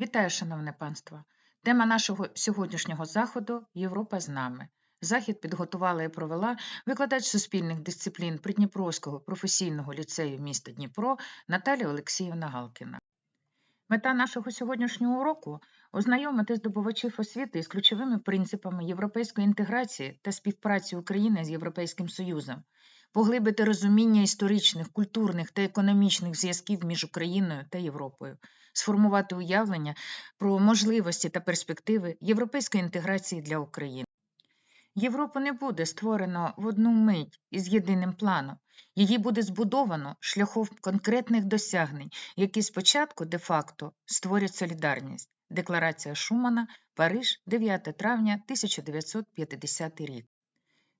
Вітаю, шановне панство! Тема нашого сьогоднішнього заходу Європа з нами. Захід підготувала і провела викладач суспільних дисциплін Придніпровського професійного ліцею міста Дніпро Наталія Олексіївна Галкіна. Мета нашого сьогоднішнього уроку ознайомити здобувачів освіти із ключовими принципами європейської інтеграції та співпраці України з Європейським Союзом, поглибити розуміння історичних, культурних та економічних зв'язків між Україною та Європою, сформувати уявлення про можливості та перспективи європейської інтеграції для України. Європу не буде створено в одну мить із єдиним планом. Її буде збудовано шляхом конкретних досягнень, які спочатку де-факто створять солідарність. Декларація Шумана, Париж, 9 травня 1950 рік.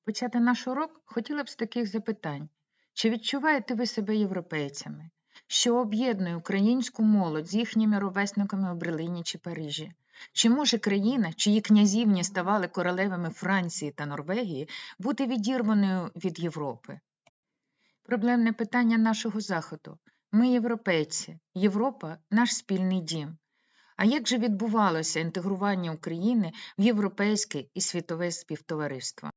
Почати наш урок хотіла б з таких запитань: чи відчуваєте ви себе європейцями? Що об'єднує українську молодь з їхніми ровесниками у Берліні чи Парижі? Чи може країна, чиї князівні ставали королевами Франції та Норвегії, бути відірваною від Європи? Проблемне питання нашого заходу. Ми європейці, Європа наш спільний дім. А як же відбувалося інтегрування України в європейське і світове співтовариство?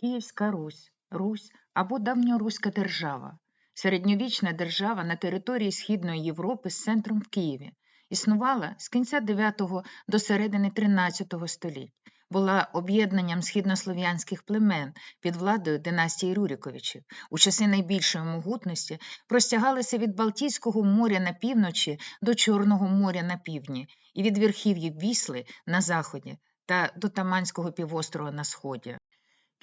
Київська Русь, Русь або давньоруська держава, середньовічна держава на території Східної Європи з центром в Києві, існувала з кінця 9 до середини 13 століть, була об'єднанням східнослов'янських племен під владою династії Рюриковичів. У часи найбільшої могутності простягалися від Балтійського моря на півночі до Чорного моря на півдні і від верхів'їв Вісли на заході та до Таманського півострова на сході.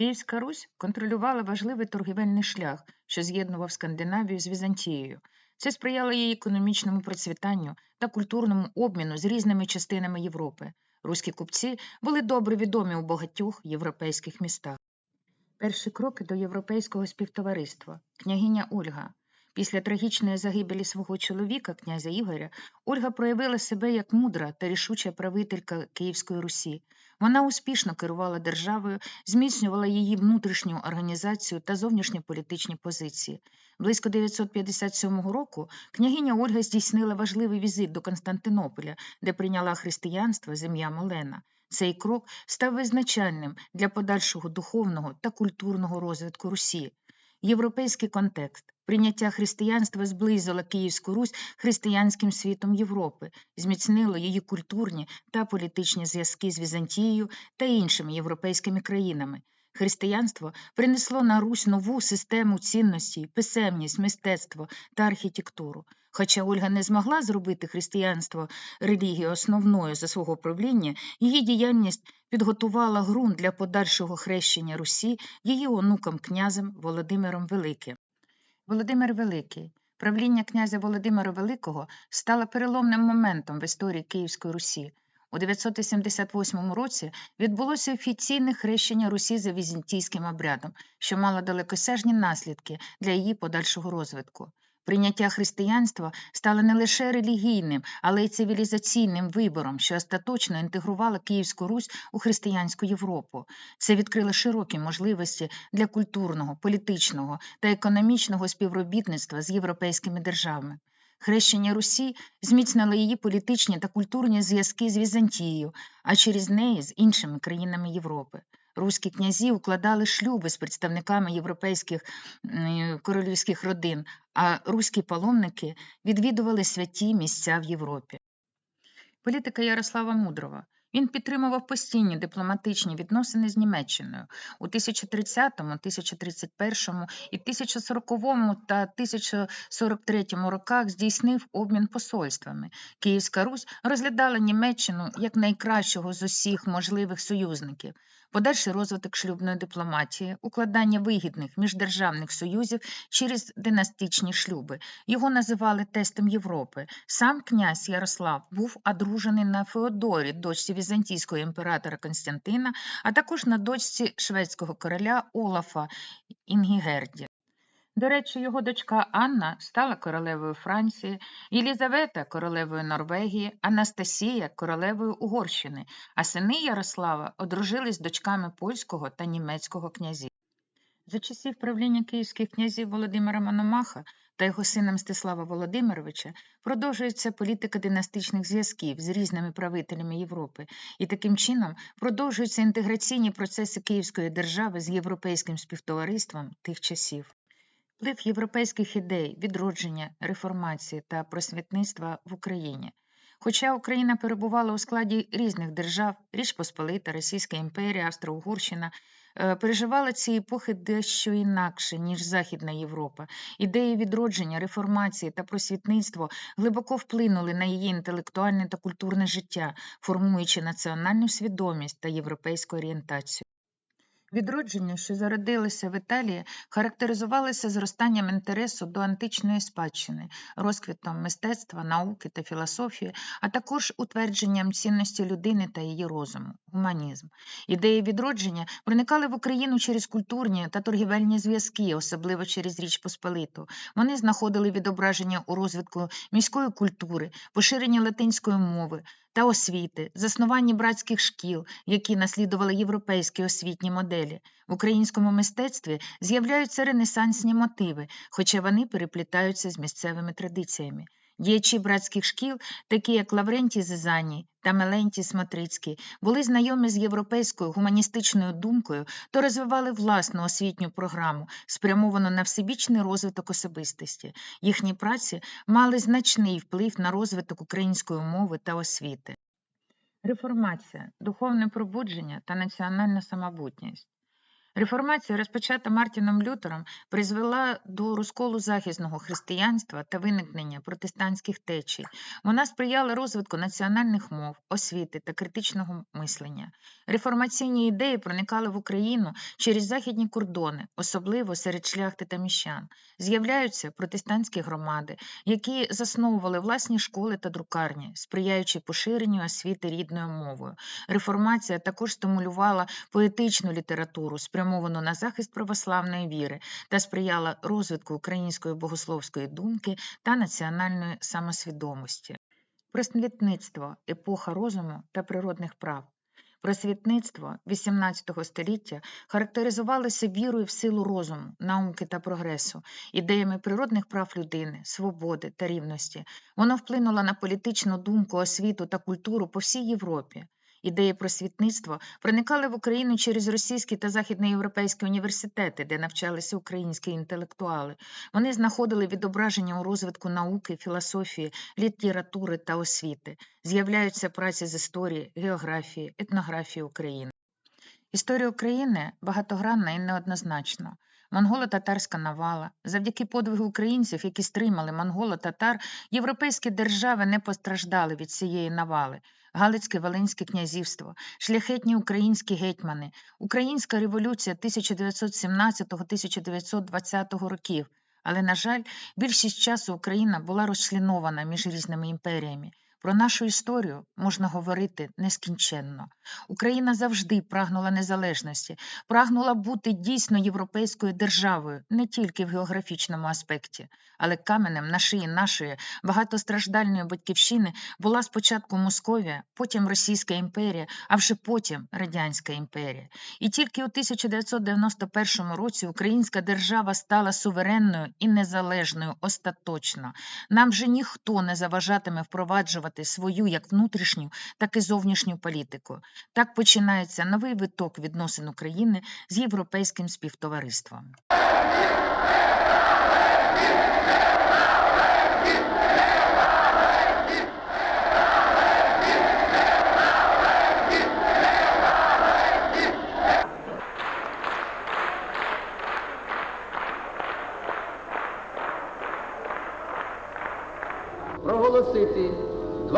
Київська Русь контролювала важливий торгівельний шлях, що з'єднував Скандинавію з Візантією. Це сприяло її економічному процвітанню та культурному обміну з різними частинами Європи. Руські купці були добре відомі у багатьох європейських містах. Перші кроки до європейського співтовариства княгиня Ольга. Після трагічної загибелі свого чоловіка, князя Ігоря, Ольга проявила себе як мудра та рішуча правителька Київської Русі. Вона успішно керувала державою, зміцнювала її внутрішню організацію та зовнішньополітичні позиції. Близько 957 року княгиня Ольга здійснила важливий візит до Константинополя, де прийняла християнство з ім'ям Олена. Цей крок став визначальним для подальшого духовного та культурного розвитку Русі. Європейський контекст прийняття християнства зблизило Київську Русь християнським світом Європи, зміцнило її культурні та політичні зв'язки з Візантією та іншими європейськими країнами. Християнство принесло на Русь нову систему цінностей, писемність, мистецтво та архітектуру. Хоча Ольга не змогла зробити християнство релігією основною за свого правління, її діяльність підготувала ґрунт для подальшого хрещення Русі її онуком князем Володимиром Великим. Володимир Великий. Правління князя Володимира Великого стало переломним моментом в історії Київської Русі. У 978 році відбулося офіційне хрещення Русі за візантійським обрядом, що мало далекосяжні наслідки для її подальшого розвитку. Прийняття християнства стало не лише релігійним, але й цивілізаційним вибором, що остаточно інтегрувало Київську Русь у християнську Європу. Це відкрило широкі можливості для культурного, політичного та економічного співробітництва з європейськими державами. Хрещення Русі зміцнило її політичні та культурні зв'язки з Візантією, а через неї з іншими країнами Європи. Руські князі укладали шлюби з представниками європейських королівських родин, а руські паломники відвідували святі місця в Європі. Політика Ярослава Мудрого. Він підтримував постійні дипломатичні відносини з Німеччиною у 1030, 1031 і 1040 та 1043 роках здійснив обмін посольствами. Київська Русь розглядала Німеччину як найкращого з усіх можливих союзників. Подальший розвиток шлюбної дипломатії, укладання вигідних міждержавних союзів через династичні шлюби. Його називали тестом Європи. Сам князь Ярослав був одружений на Феодорі, дочці візантійського імператора Константина, а також на дочці шведського короля Олафа Інгігерді. До речі, його дочка Анна стала королевою Франції, Єлізавета королевою Норвегії, Анастасія королевою Угорщини, а сини Ярослава одружились дочками польського та німецького князів. За часів правління київських князів Володимира Мономаха та його сина Мстислава Володимировича продовжується політика династичних зв'язків з різними правителями Європи, і таким чином продовжуються інтеграційні процеси Київської держави з європейським співтовариством тих часів. Вплив європейських ідей, відродження, реформації та просвітництва в Україні. Хоча Україна перебувала у складі різних держав, Річ Посполита, Російська імперія, Австро-Угорщина, е, переживала ці епохи дещо інакше, ніж Західна Європа. Ідеї відродження, реформації та просвітництво глибоко вплинули на її інтелектуальне та культурне життя, формуючи національну свідомість та європейську орієнтацію. Відродження, що зародилося в Італії, характеризувалося зростанням інтересу до античної спадщини, розквітом мистецтва, науки та філософії, а також утвердженням цінності людини та її розуму, гуманізм. Ідеї відродження проникали в Україну через культурні та торгівельні зв'язки, особливо через Річ Посполиту. Вони знаходили відображення у розвитку міської культури, поширенні латинської мови, та освіти, заснуванні братських шкіл, які наслідували європейські освітні моделі. В українському мистецтві з'являються ренесансні мотиви, хоча вони переплітаються з місцевими традиціями. Діячі братських шкіл, такі як Лаврентій Зизаній та Мелентій Смотрицький, були знайомі з європейською гуманістичною думкою та розвивали власну освітню програму, спрямовану на всебічний розвиток особистості. Їхні праці мали значний вплив на розвиток української мови та освіти. Реформація, духовне пробудження та національна самобутність. Реформація, розпочата Мартіном Лютером, призвела до розколу захисного християнства та виникнення протестантських течій. Вона сприяла розвитку національних мов, освіти та критичного мислення. Реформаційні ідеї проникали в Україну через західні кордони, особливо серед шляхти та міщан. З'являються протестантські громади, які засновували власні школи та друкарні, сприяючи поширенню освіти рідною мовою. Реформація також стимулювала поетичну літературу, спрямовану на захист православної віри та сприяла розвитку української богословської думки та національної самосвідомості. Просвітництво епоха розуму та природних прав. Просвітництво XVIII століття характеризувалося вірою в силу розуму, науки та прогресу, ідеями природних прав людини, свободи та рівності. Воно вплинуло на політичну думку, освіту та культуру по всій Європі. Ідеї просвітництва проникали в Україну через російські та західноєвропейські університети, де навчалися українські інтелектуали. Вони знаходили відображення у розвитку науки, філософії, літератури та освіти. З'являються праці з історії, географії, етнографії України. Історія України багатогранна і неоднозначна. Монголо-татарська навала. Завдяки подвигу українців, які стримали монголо-татар, європейські держави не постраждали від цієї навали. Галицьке Волинське князівство, шляхетні українські гетьмани, Українська революція 1917-1920 років. Але, на жаль, більшість часу Україна була розчленована між різними імперіями. Про нашу історію можна говорити нескінченно. Україна завжди прагнула незалежності, прагнула бути дійсно європейською державою не тільки в географічному аспекті, але каменем на шиї нашої багатостраждальної батьківщини була спочатку Московія, потім Російська імперія, а вже потім Радянська імперія. І тільки у 1991 році українська держава стала суверенною і незалежною остаточно. Нам вже ніхто не заважатиме впроваджувати свою як внутрішню, так і зовнішню політику. Так починається новий виток відносин України з європейським співтовариством.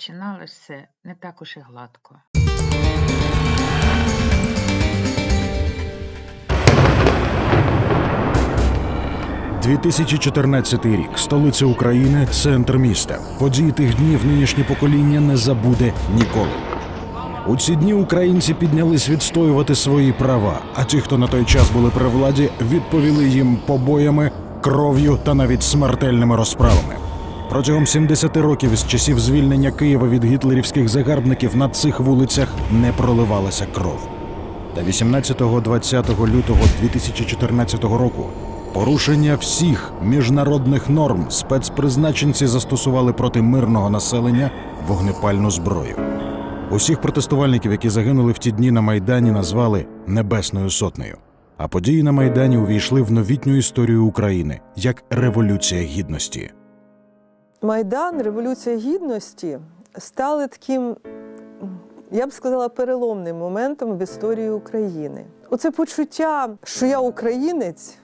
починалось все не так уж і гладко. – 2014 рік. Столиця України, центр міста. Події тих днів нинішнє покоління не забуде ніколи. У ці дні українці піднялись відстоювати свої права, а ті, хто на той час були при владі, відповіли їм побоями, кров'ю та навіть смертельними розправами. Протягом 70 років з часів звільнення Києва від гітлерівських загарбників на цих вулицях не проливалася кров. Та 18-20 лютого 2014 року порушення всіх міжнародних норм спецпризначенці застосували проти мирного населення вогнепальну зброю. Усіх протестувальників, які загинули в ті дні на Майдані, назвали Небесною Сотнею. А події на Майдані увійшли в новітню історію України як Революція Гідності. Майдан, Революція Гідності стали таким, я б сказала, переломним моментом в історії України. Оце почуття, що я українець,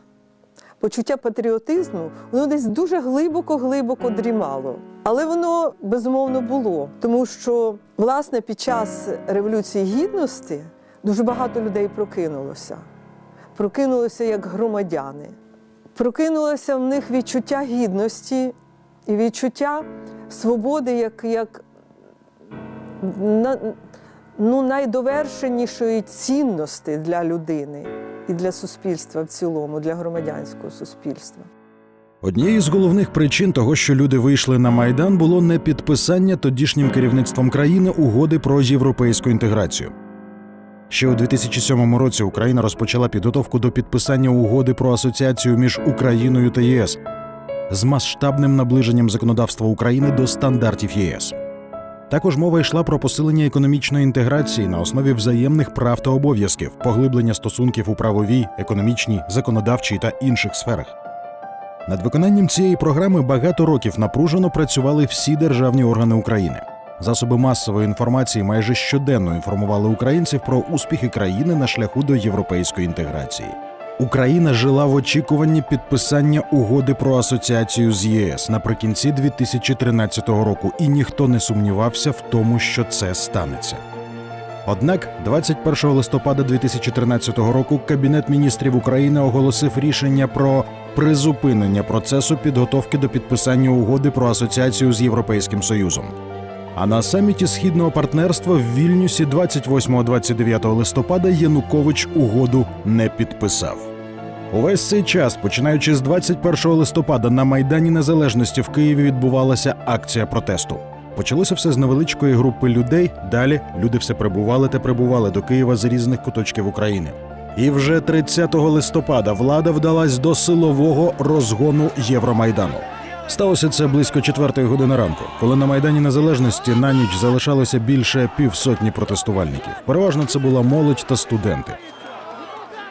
почуття патріотизму, воно десь дуже глибоко-глибоко дрімало. Але воно безумовно було, тому що власне під час Революції Гідності дуже багато людей прокинулося. Прокинулося як громадяни. Прокинулося в них відчуття гідності і відчуття свободи як, як ну, найдовершенішої цінності для людини і для суспільства в цілому, для громадянського суспільства. Однією з головних причин того, що люди вийшли на майдан, було не підписання тодішнім керівництвом країни угоди про європейську інтеграцію. Ще у 2007 році Україна розпочала підготовку до підписання угоди про асоціацію між Україною та ЄС з масштабним наближенням законодавства України до стандартів ЄС. Також мова йшла про посилення економічної інтеграції на основі взаємних прав та обов'язків, поглиблення стосунків у правовій, економічній, законодавчій та інших сферах. Над виконанням цієї програми багато років напружено працювали всі державні органи України. Засоби масової інформації майже щоденно інформували українців про успіхи країни на шляху до європейської інтеграції. Україна жила в очікуванні підписання угоди про асоціацію з ЄС наприкінці 2013 року, і ніхто не сумнівався в тому, що це станеться. Однак, 21 листопада 2013 року Кабінет міністрів України оголосив рішення про призупинення процесу підготовки до підписання угоди про асоціацію з Європейським Союзом. А на саміті східного партнерства в Вільнюсі 28-29 листопада Янукович угоду не підписав. Увесь цей час, починаючи з 21 листопада, на Майдані Незалежності в Києві відбувалася акція протесту. Почалося все з невеличкої групи людей. Далі люди все прибували та прибували до Києва з різних куточків України. І вже 30 листопада влада вдалась до силового розгону Євромайдану. Сталося це близько четвертої години ранку, коли на майдані незалежності на ніч залишалося більше півсотні протестувальників. Переважно це була молодь та студенти.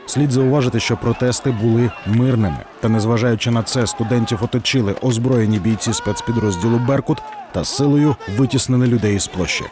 Слід зауважити, що протести були мирними, та незважаючи на це, студентів оточили озброєні бійці спецпідрозділу Беркут та силою витіснили людей із площі.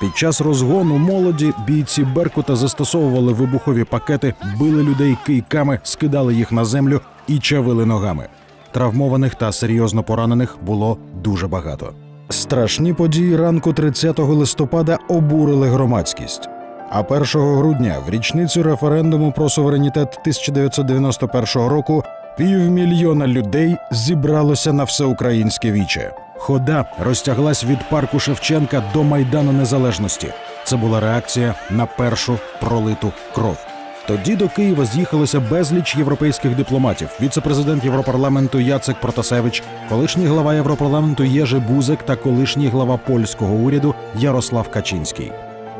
Під час розгону молоді бійці Беркута застосовували вибухові пакети, били людей кийками, скидали їх на землю і чавили ногами. Травмованих та серйозно поранених було дуже багато. Страшні події ранку 30 листопада обурили громадськість. А 1 грудня, в річницю референдуму про суверенітет 1991 року, півмільйона людей зібралося на всеукраїнське віче. Хода розтяглась від парку Шевченка до Майдану Незалежності. Це була реакція на першу пролиту кров. Тоді до Києва з'їхалося безліч європейських дипломатів: віце-президент Європарламенту Яцек Протасевич, колишній глава Європарламенту Єжи Бузек та колишній глава польського уряду Ярослав Качинський.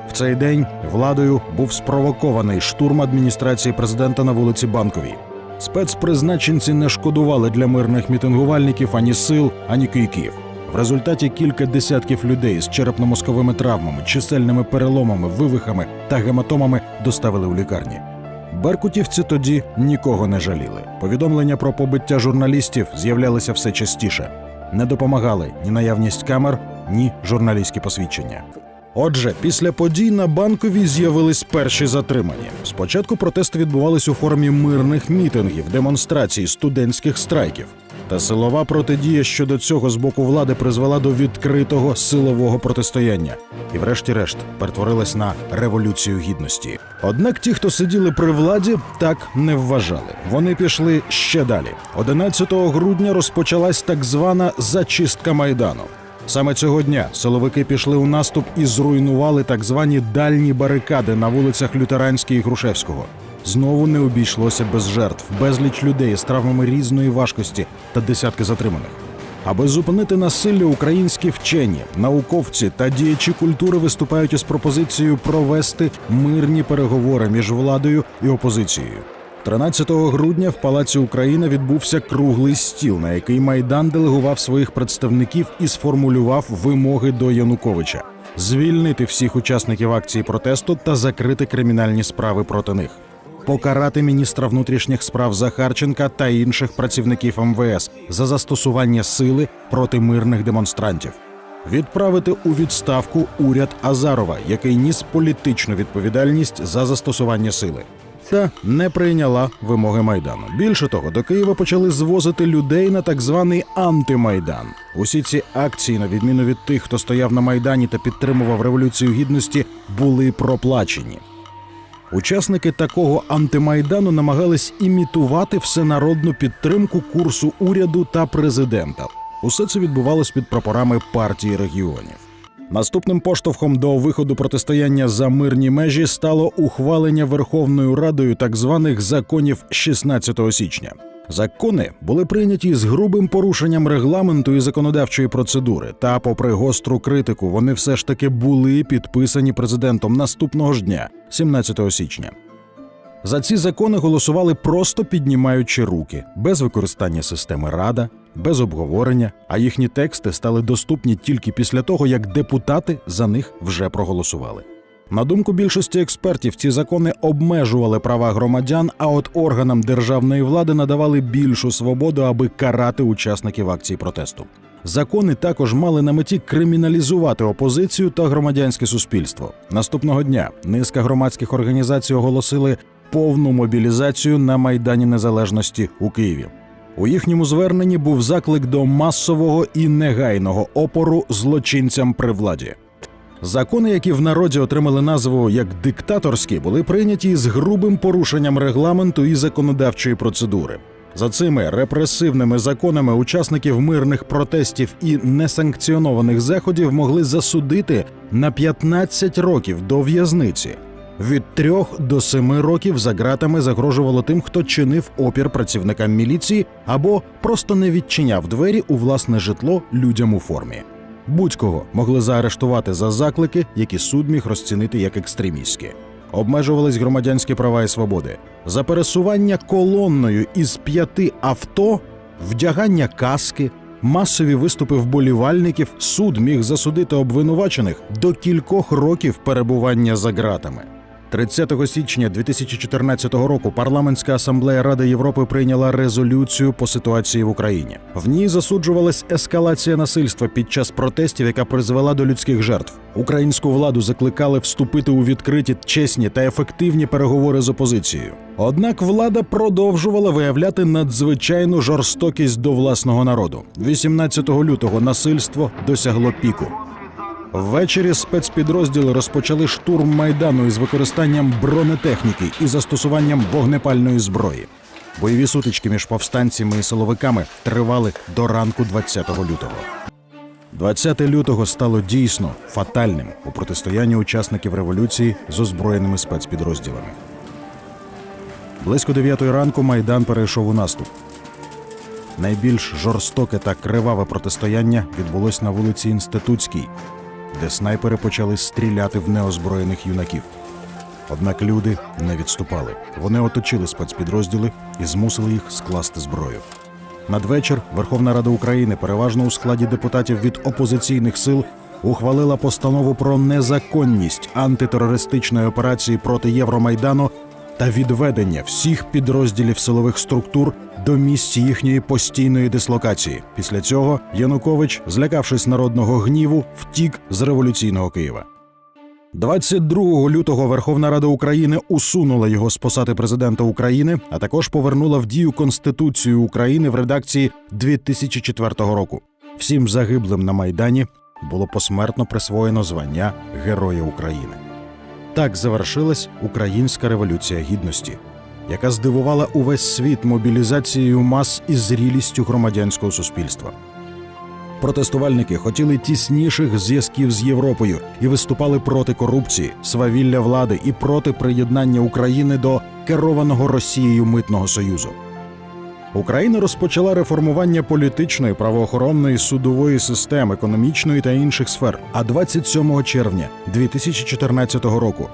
В цей день владою був спровокований штурм адміністрації президента на вулиці Банковій. Спецпризначенці не шкодували для мирних мітингувальників ані сил, ані кийків. В результаті кілька десятків людей з черепно-мозковими травмами, чисельними переломами, вивихами та гематомами доставили у лікарні. Беркутівці тоді нікого не жаліли. Повідомлення про побиття журналістів з'являлися все частіше. Не допомагали ні наявність камер, ні журналістські посвідчення. Отже, після подій на банковій з'явились перші затримання. Спочатку протести відбувались у формі мирних мітингів, демонстрацій, студентських страйків. Та силова протидія щодо цього з боку влади призвела до відкритого силового протистояння і, врешті-решт, перетворилась на революцію гідності. Однак ті, хто сиділи при владі, так не вважали. Вони пішли ще далі. 11 грудня розпочалась так звана зачистка майдану. Саме цього дня силовики пішли у наступ і зруйнували так звані дальні барикади на вулицях Лютеранській і Грушевського. Знову не обійшлося без жертв, безліч людей з травмами різної важкості та десятки затриманих. Аби зупинити насилля, українські вчені, науковці та діячі культури виступають із пропозицією провести мирні переговори між владою і опозицією. 13 грудня в Палаці Україна відбувся круглий стіл, на який майдан делегував своїх представників і сформулював вимоги до Януковича звільнити всіх учасників акції протесту та закрити кримінальні справи проти них. Покарати міністра внутрішніх справ Захарченка та інших працівників МВС за застосування сили проти мирних демонстрантів, відправити у відставку уряд Азарова, який ніс політичну відповідальність за застосування сили. Та не прийняла вимоги майдану. Більше того, до Києва почали звозити людей на так званий антимайдан. Усі ці акції, на відміну від тих, хто стояв на майдані та підтримував революцію гідності, були проплачені. Учасники такого антимайдану намагались імітувати всенародну підтримку курсу уряду та президента. Усе це відбувалось під прапорами партії регіонів. Наступним поштовхом до виходу протистояння за мирні межі стало ухвалення Верховною Радою так званих законів 16 січня. Закони були прийняті з грубим порушенням регламенту і законодавчої процедури. Та, попри гостру критику, вони все ж таки були підписані президентом наступного ж дня, 17 січня. За ці закони голосували просто піднімаючи руки, без використання системи Рада, без обговорення, а їхні тексти стали доступні тільки після того, як депутати за них вже проголосували. На думку більшості експертів, ці закони обмежували права громадян, а от органам державної влади надавали більшу свободу, аби карати учасників акцій протесту. Закони також мали на меті криміналізувати опозицію та громадянське суспільство. Наступного дня низка громадських організацій оголосили повну мобілізацію на майдані незалежності у Києві. У їхньому зверненні був заклик до масового і негайного опору злочинцям при владі. Закони, які в народі отримали назву як диктаторські, були прийняті з грубим порушенням регламенту і законодавчої процедури. За цими репресивними законами учасників мирних протестів і несанкціонованих заходів могли засудити на 15 років до в'язниці. Від трьох до семи років за ґратами загрожувало тим, хто чинив опір працівникам міліції або просто не відчиняв двері у власне житло людям у формі. Будь-кого могли заарештувати за заклики, які суд міг розцінити як екстремістські. Обмежувались громадянські права і свободи, за пересування колонною із п'яти авто, вдягання каски, масові виступи вболівальників. Суд міг засудити обвинувачених до кількох років перебування за ґратами. 30 січня 2014 року парламентська асамблея Ради Європи прийняла резолюцію по ситуації в Україні. В ній засуджувалась ескалація насильства під час протестів, яка призвела до людських жертв. Українську владу закликали вступити у відкриті, чесні та ефективні переговори з опозицією. Однак влада продовжувала виявляти надзвичайну жорстокість до власного народу. 18 лютого насильство досягло піку. Ввечері спецпідрозділи розпочали штурм майдану із використанням бронетехніки і застосуванням вогнепальної зброї. Бойові сутички між повстанцями і силовиками тривали до ранку 20 лютого. 20 лютого стало дійсно фатальним у протистоянні учасників революції з озброєними спецпідрозділами. Близько 9 ранку майдан перейшов у наступ. Найбільш жорстоке та криваве протистояння відбулось на вулиці Інститутській, де снайпери почали стріляти в неозброєних юнаків. Однак люди не відступали. Вони оточили спецпідрозділи і змусили їх скласти зброю. Надвечір Верховна Рада України, переважно у складі депутатів від опозиційних сил, ухвалила постанову про незаконність антитерористичної операції проти Євромайдану та відведення всіх підрозділів силових структур до місць їхньої постійної дислокації. Після цього Янукович, злякавшись народного гніву, втік з революційного Києва. 22 лютого Верховна Рада України усунула його з посади президента України, а також повернула в дію Конституцію України в редакції 2004 року. Всім загиблим на майдані було посмертно присвоєно звання Героя України. Так завершилась Українська революція гідності, яка здивувала увесь світ мобілізацією мас і зрілістю громадянського суспільства. Протестувальники хотіли тісніших зв'язків з Європою і виступали проти корупції, свавілля влади і проти приєднання України до керованого Росією митного союзу. Україна розпочала реформування політичної, правоохоронної, судової системи, економічної та інших сфер. А 27 червня 2014 року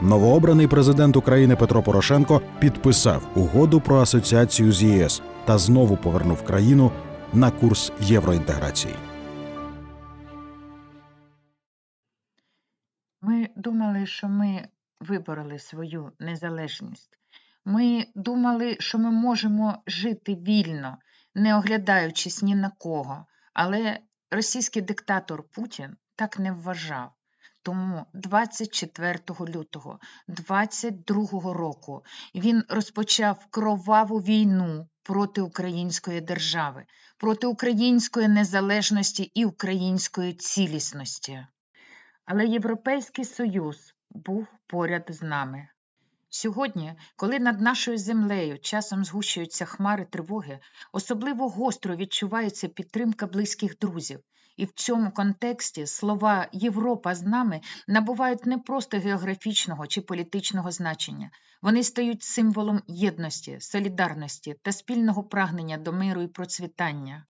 новообраний президент України Петро Порошенко підписав угоду про асоціацію з ЄС та знову повернув країну на курс євроінтеграції. Ми думали, що ми вибороли свою незалежність. Ми думали, що ми можемо жити вільно, не оглядаючись ні на кого. Але російський диктатор Путін так не вважав. Тому 24 лютого 22 року він розпочав кроваву війну проти української держави, проти української незалежності і української цілісності. Але Європейський Союз був поряд з нами. Сьогодні, коли над нашою землею часом згущуються хмари тривоги, особливо гостро відчувається підтримка близьких друзів. І в цьому контексті слова Європа з нами набувають не просто географічного чи політичного значення. Вони стають символом єдності, солідарності та спільного прагнення до миру і процвітання.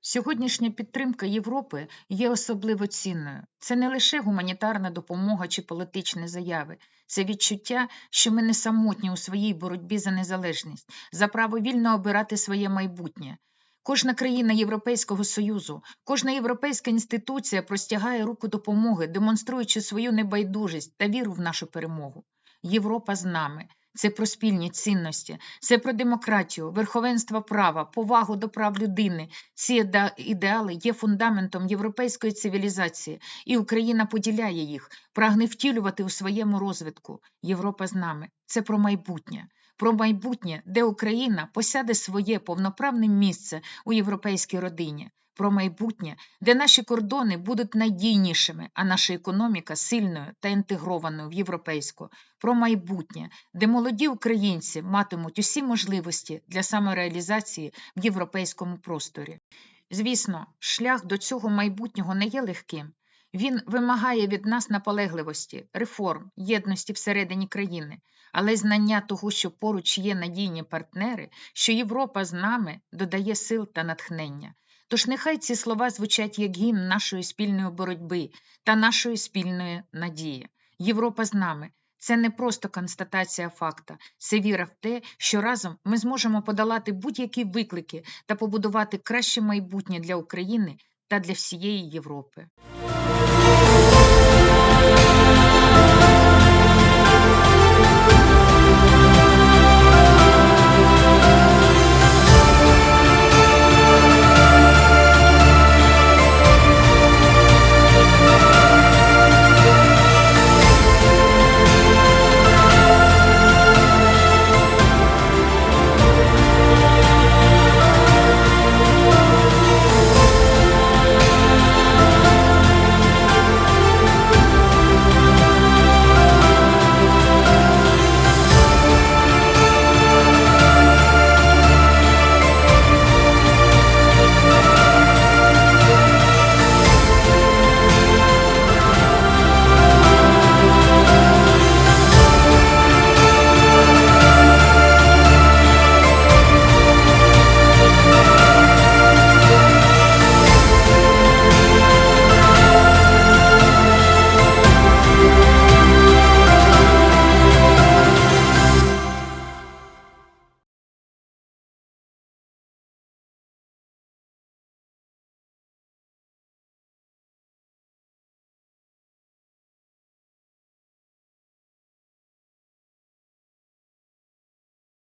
Сьогоднішня підтримка Європи є особливо цінною. Це не лише гуманітарна допомога чи політичні заяви, це відчуття, що ми не самотні у своїй боротьбі за незалежність, за право вільно обирати своє майбутнє. Кожна країна Європейського Союзу, кожна європейська інституція простягає руку допомоги, демонструючи свою небайдужість та віру в нашу перемогу. Європа з нами. Це про спільні цінності, це про демократію, верховенство права, повагу до прав людини. Ці ідеали є фундаментом європейської цивілізації, і Україна поділяє їх, прагне втілювати у своєму розвитку. Європа з нами. Це про майбутнє. Про майбутнє, де Україна посяде своє повноправне місце у європейській родині. Про майбутнє, де наші кордони будуть надійнішими, а наша економіка сильною та інтегрованою в європейську. Про майбутнє, де молоді українці матимуть усі можливості для самореалізації в європейському просторі. Звісно, шлях до цього майбутнього не є легким. Він вимагає від нас наполегливості, реформ, єдності всередині країни, але знання того, що поруч є надійні партнери, що Європа з нами додає сил та натхнення. Тож нехай ці слова звучать як гімн нашої спільної боротьби та нашої спільної надії. Європа з нами це не просто констатація факта, це віра в те, що разом ми зможемо подолати будь-які виклики та побудувати краще майбутнє для України та для всієї Європи.